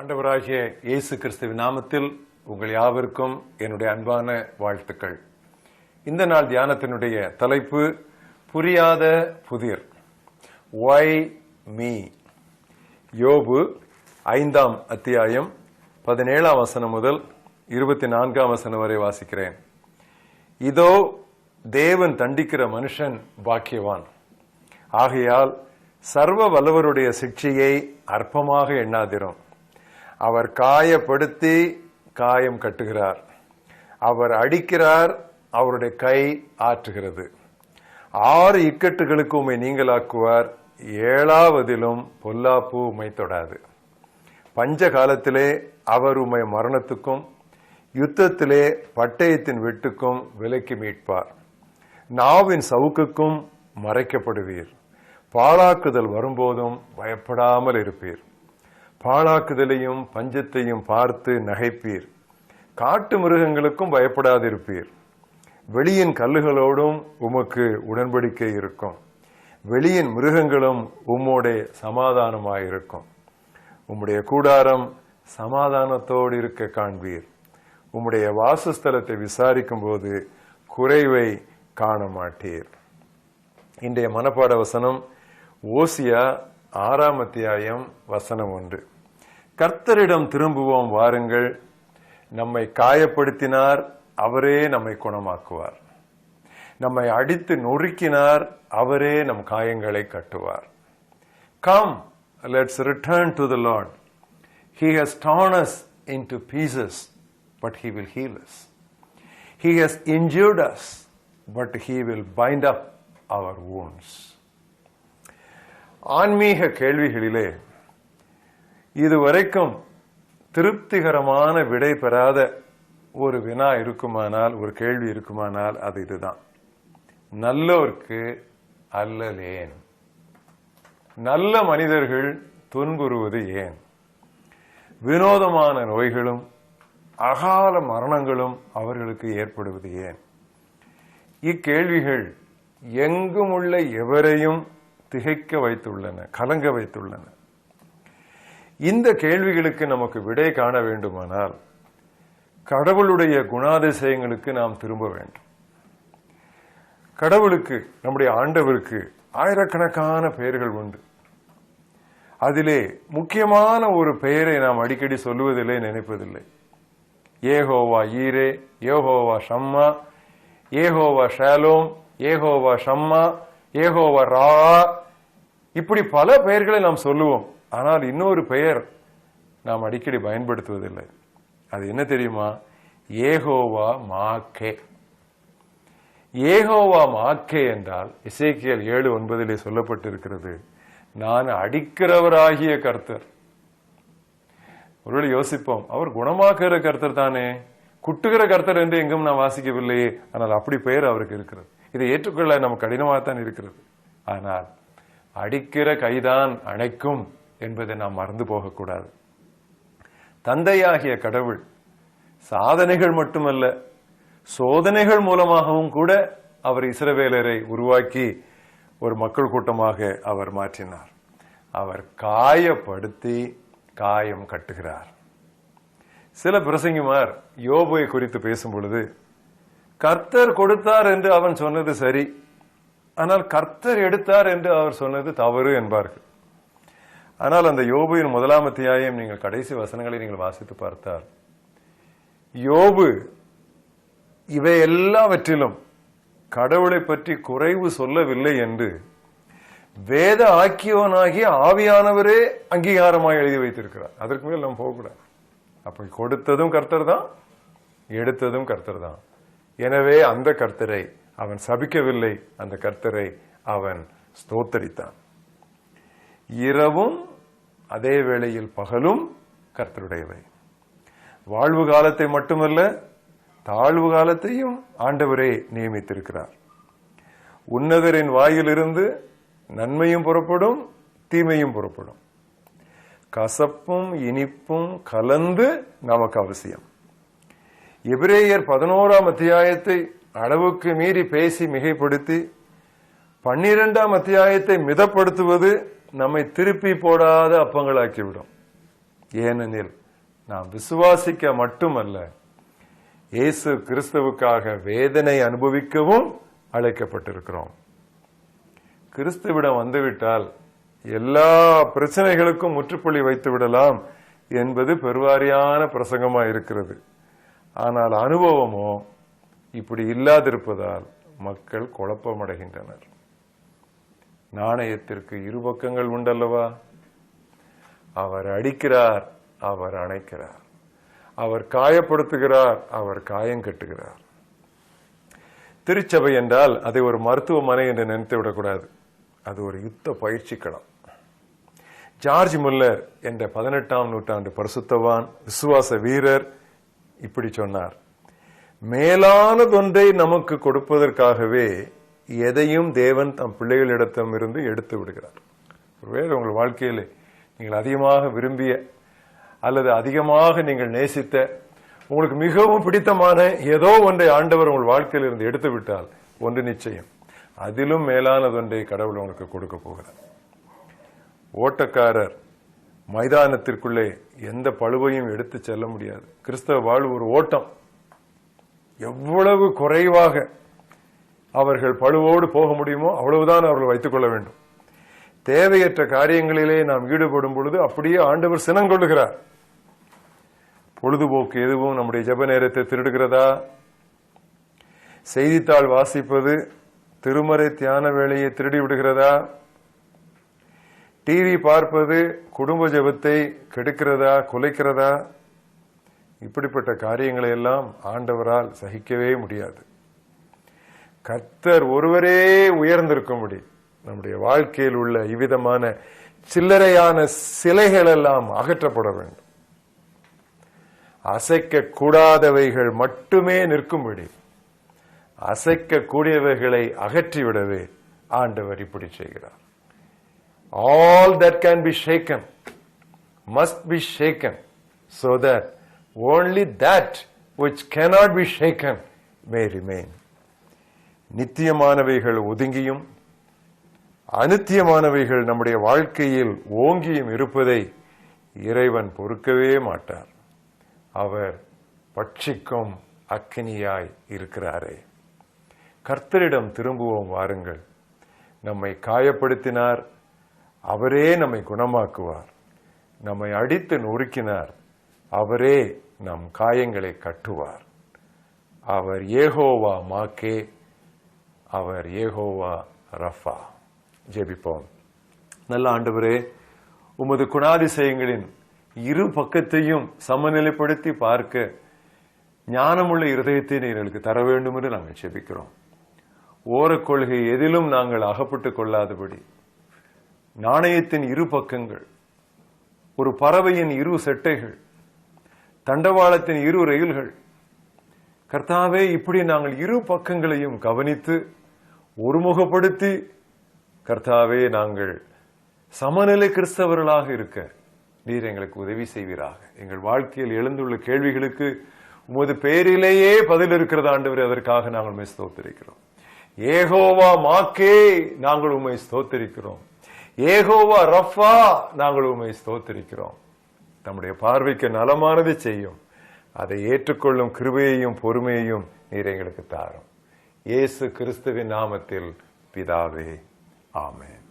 ஆண்டவராகிய இயேசு கிறிஸ்துவின் நாமத்தில் உங்கள் யாவருக்கும் என்னுடைய அன்பான வாழ்த்துக்கள். இந்த நாள் தியானத்தினுடைய தலைப்பு புரியாத புதிர். ஒய் மீ யோபு ஐந்தாம் அத்தியாயம் பதினேழாம் வசனம் முதல் இருபத்தி நான்காம் வசனம் வரை வாசிக்கிறேன். இதோ தேவன் தண்டிக்கிற மனுஷன் பாக்கியவான். ஆகையால் சர்வ வல்லவருடைய சிக்ஷையை அற்பமாக எண்ணாதிரும். அவர் காயப்படுத்தி காயம் கட்டுகிறார். அவர் அடிக்கிறார் அவருடைய கை ஆற்றுகிறது. ஆறு இக்கட்டுகளுக்கு உண்மை நீங்களாக்குவார். ஏழாவதிலும் பொல்லாப்பு உமை தொடாது. பஞ்ச காலத்திலே அவர் உமை மரணத்துக்கும் யுத்தத்திலே பட்டயத்தின் வெட்டுக்கும் விலைக்கு மீட்பார். நாவின் சவுக்குக்கும் மறைக்கப்படுவீர். பாழாக்குதல் வரும்போதும் பயப்படாமல் இருப்பீர். பாழாக்குதலையும் பஞ்சத்தையும் பார்த்து நகைப்பீர். காட்டு மிருகங்களுக்கும் பயப்படாதிருப்பீர். வெளியின் கல்லுகளோடும் உமக்கு உடன்படிக்கை இருக்கும். வெளியின் மிருகங்களும் உம்மோட சமாதானமாயிருக்கும். உம்முடைய கூடாரம் சமாதானத்தோடு இருக்க காண்பீர். உம்முடைய வாசஸ்தலத்தை விசாரிக்கும் போது குறைவை காண மாட்டீர் இன்றைய மனப்பாட வசனம் ஓசியா ஆறாம் அத்தியாயம் வசனம் ஒன்று. கர்த்தரிடம் திரும்புவோம் வாருங்கள். நம்மை காயப்படுத்தினார் அவரே நம்மை குணமாக்குவார். நம்மை அடித்து நொறுக்கினார் அவரே நம் காயங்களை கட்டுவார். Come let's return to the lord he has torn into pieces but he will heal us he has injured us but he will bind up our wounds ஆன்மீக கேள்விகளிலே இதுவரைக்கும் திருப்திகரமான விடை பெறாத ஒரு வினா இருக்குமானால் ஒரு கேள்வி இருக்குமானால் அது இதுதான். நல்லோர்க்கு அல்லலேன். நல்ல மனிதர்கள் துன்புறுவது ஏன்? வினோதமான நோய்களும் அகால மரணங்களும் அவர்களுக்கு ஏற்படுவது ஏன்? இக்கேள்விகள் எங்கும் உள்ள எவரையும் திகைக்க வைத்துள்ளன கலங்க வைத்துள்ளன. இந்த கேள்விகளுக்கு நமக்கு விடை காண வேண்டுமானால் கடவுளுடைய குணாதிசயங்களுக்கு நாம் திரும்ப வேண்டும். கடவுளுக்கு நம்முடைய ஆண்டவருக்கு ஆயிரக்கணக்கான பெயர்கள் உண்டு. அதிலே முக்கியமான ஒரு பெயரை நாம் அடிக்கடி சொல்லுவதில்லை நினைப்பதில்லை. Jehovah Jireh Jehovah Shammah Jehovah Shalom Jehovah Shammah Jehovah ரா இப்படி பல பெயர்களை நாம் சொல்லுவோம். ஆனால் இன்னொரு பெயர் நாம் அடிக்கடி பயன்படுத்துவதில்லை. அது என்ன தெரியுமா? ஏகோவா மாக்கே. ஏகோவா மாக்கே என்றால் இசைக்கியல் ஏழு ஒன்பதிலே சொல்லப்பட்டிருக்கிறது. நான் அடிக்கிறவராகிய கர்த்தர். ஒருவேளை யோசிப்போம் அவர் குணமாக்குகிற கர்த்தர் தானே? குட்டுகிற கர்த்தர் என்று எங்கும் நான் வாசிக்கவில்லையே. ஆனால் அப்படி பெயர் அவருக்கு இருக்கிறது. இதை ஏற்றுக்கொள்ள நமக்கு கடினமாகத்தான் இருக்கிறது. ஆனால் அடிக்கிற கைதான் அணைக்கும் என்பதை நாம் மறந்து போகக்கூடாது. தந்தையாகிய கடவுள் சாதனைகள் மட்டுமல்ல சோதனைகள் மூலமாகவும் கூட அவர் இஸ்ரவேலரை உருவாக்கி ஒரு மக்கள் கூட்டமாக அவர் மாற்றினார். அவர் காயப்படுத்தி காயம் கட்டுகிறார். சில பிரசங்கிமார் யோபுவை குறித்து பேசும் பொழுது கர்த்தர் கொடுத்தார் என்று அவன் சொன்னது சரி ஆனால் கர்த்தர் எடுத்தார் என்று அவர் சொன்னது தவறு என்பார்கள். ஆனால் அந்த யோபுவின் முதலாம் அத்தியாயம் நீங்கள் கடைசி வசனங்களை நீங்கள் வாசித்து பார்த்தால் யோபு இவை எல்லாவற்றிலும் கடவுளை பற்றி குறைவு சொல்லவில்லை என்று வேத ஆக்கியவனாகிய ஆவியானவரே அங்கீகாரமாக எழுதி வைத்திருக்கிறார். அதற்கு மேல் நாம் போகக்கூடாது. அப்ப கொடுத்ததும் கர்த்தர் தான் எடுத்ததும் கர்த்தர் தான். எனவே அந்த கர்த்தரை அவன் சபிக்கவில்லை. அந்த கர்த்தரை அவன் ஸ்தோத்தரித்தான். இரவும் அதே வேளையில் பகலும் கர்த்தருடையவை. வாழ்வு காலத்தை மட்டுமல்ல தாழ்வு காலத்தையும் ஆண்டவரே நியமித்திருக்கிறார். உன்னதரின் வாயிலிருந்து நன்மையும் புறப்படும் தீமையும் புறப்படும். கசப்பும் இனிப்பும் கலந்து நமக்கு அவசியம். எபிரேயர் பதினோராம் அத்தியாயத்தை அளவுக்கு மீறி பேசி மிகைப்படுத்தி பன்னிரெண்டாம் அத்தியாயத்தை மிதப்படுத்துவது நம்மை திருப்பி போடாத அப்பங்களாக்கிவிடும். ஏனெனில் நாம் விசுவாசிக்க மட்டுமல்ல இயேசு கிறிஸ்துவுக்காக வேதனை அனுபவிக்கவும் அழைக்கப்பட்டிருக்கிறோம். கிறிஸ்துவிடம் வந்துவிட்டால் எல்லா பிரச்சனைகளுக்கும் முற்றுப்புள்ளி வைத்து விடலாம் என்பது பெருவாரியான பிரசங்கமாக இருக்கிறது ஆனால் அனுபவமோ இப்படி இல்லாதிருப்பதால் மக்கள் குழப்பமடைகின்றனர். நாணயத்திற்கு இரு பக்கங்கள் உண்டல்லவா? அவர் அடிக்கிறார் அவர் அணைக்கிறார். அவர் காயப்படுத்துகிறார் அவர் காயம் கட்டுகிறார். திருச்சபை என்றால் அதை ஒரு மருத்துவமனை என்று நினைத்து விடக்கூடாது. அது ஒரு யுத்த பயிற்சி களம். ஜார்ஜ் முல்லர் என்ற பதினெட்டாம் நூற்றாண்டு பரிசுத்தவான் விசுவாச வீரர் இப்படி சொன்னார். மேலானதொன்றை நமக்கு கொடுப்பதற்காகவே எதையும் தேவன் தம் பிள்ளைகளிடத்தம் இருந்து எடுத்து விடுகிறார். ஒருவேளை உங்கள் வாழ்க்கையில் நீங்கள் அதிகமாக விரும்பிய அல்லது அதிகமாக நீங்கள் நேசித்த உங்களுக்கு மிகவும் பிடித்தமான ஏதோ ஒன்றை ஆண்டவர் உங்கள் வாழ்க்கையில் இருந்து எடுத்து விட்டால் ஒன்று நிச்சயம். அதிலும் மேலானதொன்றை கடவுள் உங்களுக்கு கொடுக்க போகிறார். ஓட்டக்காரர் மைதானத்திற்குள்ளே எந்த பழுவையும் எடுத்து செல்ல முடியாது. கிறிஸ்தவ வாழ்வு ஒரு ஓட்டம். எவ்வளவு குறைவாக அவர்கள் பழுவோடு போக முடியுமோ அவ்வளவுதான் அவர்கள் வைத்துக் கொள்ள வேண்டும். தேவையற்ற காரியங்களிலே நாம் ஈடுபடும் பொழுது அப்படியே ஆண்டவர் சினம் கொள்ளுகிறார். பொழுதுபோக்கு எதுவும் நம்முடைய ஜெப நேரத்தை திருடுகிறதா? செய்தித்தாள் வாசிப்பது திருமறை தியான வேலையை திருடி விடுகிறதா? டிவி பார்ப்பது குடும்ப ஜெபத்தை கெடுக்கிறதா குலைக்கிறதா? இப்படிப்பட்ட காரியங்களை எல்லாம் ஆண்டவரால் சகிக்கவே முடியாது. கர்த்தர் ஒருவரே உயர்ந்திருக்கும்படி நம்முடைய வாழ்க்கையில் உள்ள இவ்விதமான சில்லறையான சிலைகள் எல்லாம் அகற்றப்பட வேண்டும். அசைக்க கூடாதவைகள் மட்டுமே நிற்கும்படி அசைக்க கூடியவைகளை அகற்றிவிடவே ஆண்டவர் இப்படி செய்கிறார். All that can be shaken must be shaken so that only that which cannot be shaken may remain. நித்தியமானவைகள் ஒதுங்கியும் அனித்தியமானவைகள் நம்முடைய வாழ்க்கையில் ஓங்கியும் இருப்பதை இறைவன் பொறுக்கவே மாட்டார். அவர் பட்சிக்கும் அக்கினியாய் இருக்கிறாரே. கர்த்தரிடம் திரும்புவோம் வாருங்கள். நம்மை காயப்படுத்தினார். அவரே நம்மை குணமாக்குவார். நம்மை அடித்து நொறுக்கினார். அவரே நம் காயங்களை கட்டுவார். அவர் ஏகோவா மாக்கே அவர் ஏகோவா ரஃபா. ஜெபிப்போம். நல்ல ஆண்டவரே உமது குணாதிசயங்களின் இரு பக்கத்தையும் சமநிலைப்படுத்தி பார்க்க ஞானமுள்ள இருதயத்தை நீர்களுக்கு தர வேண்டும் என்று நாங்கள் ஜெபிக்கிறோம். ஓரக் கொள்கை எதிலும் நாங்கள் அகப்பட்டுக் கொள்ளாதபடி நாணயத்தின் இரு பக்கங்கள் ஒரு பறவையின் இரு செட்டைகள் தண்டவாளத்தின் இரு ரயில்கள். கர்த்தாவே இப்படி நாங்கள் இரு பக்கங்களையும் கவனித்து ஒருமுகப்படுத்தி கர்த்தாவே நாங்கள் சமநிலை கிறிஸ்தவர்களாக இருக்க நீர் எங்களுக்கு உதவி செய்வீராக. எங்கள் வாழ்க்கையில் எழுந்துள்ள கேள்விகளுக்கு உமது பேரிலேயே பதில் இருக்கிறது ஆண்டவர் அதற்காக நாங்கள் உண்மை ஸ்தோத்தரிக்கிறோம். ஏகோவா மாக்கே நாங்கள் உண்மை ஸ்தோத்தரிக்கிறோம். ஏகோவா ரஃபா நாங்கள் உண்மை ஸ்தோத்தரிக்கிறோம். நம்முடைய பார்வைக்கு நலமானது செய்யும். அதை ஏற்றுக்கொள்ளும் கிருபையையும் பொறுமையையும் நீர் எங்களுக்கு தாரும். இயேசு கிறிஸ்துவின் நாமத்தில் பிதாவே ஆமேன்.